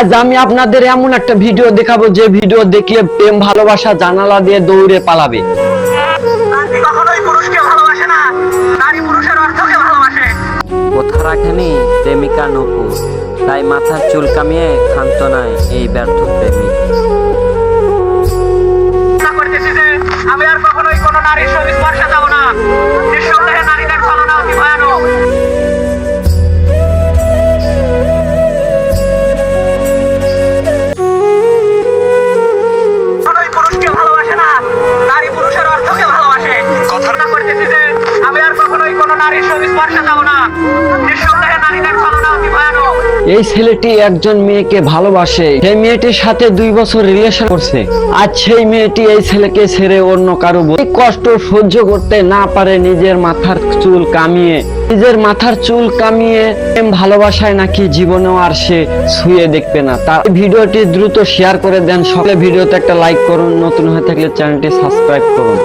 আজ আমি আপনাদের এমন একটা ভিডিও দেখাবো যে ভিডিও দেখিয়ে প্রেম ভালোবাসা জানালা দিয়ে দৌড়ে পালাবে। কোথা রাখেনি প্রেমিকা নপুর তাই মাথার চুল কামিয়ে ক্ষান্ত নয় এই ব্যর্থ প্রেমিক। চিন্তা করতেছি যে আমি আর কখনোই কোনো নারীর এই ছেলেটি একজন মেয়েকে ভালোবাসে। সেই মেয়েটির সাথে দুই বছর রিলেশন করছে। আজ সেই মেয়েটি এই ছেলেকে ছেড়ে অন্য কারও কষ্ট সহ্য করতে না পারে নিজের মাথার চুল কামিয়ে। নিজের মাথার চুল কামিয়ে ভালোবাসায় নাকি জীবনেও আর সে ছুঁয়ে দেখবে না। তার ভিডিওটি দ্রুত শেয়ার করে দেন। সকলে ভিডিওতে একটা লাইক করুন। নতুন হয়ে থাকলে চ্যানেলটি সাবস্ক্রাইব করুন।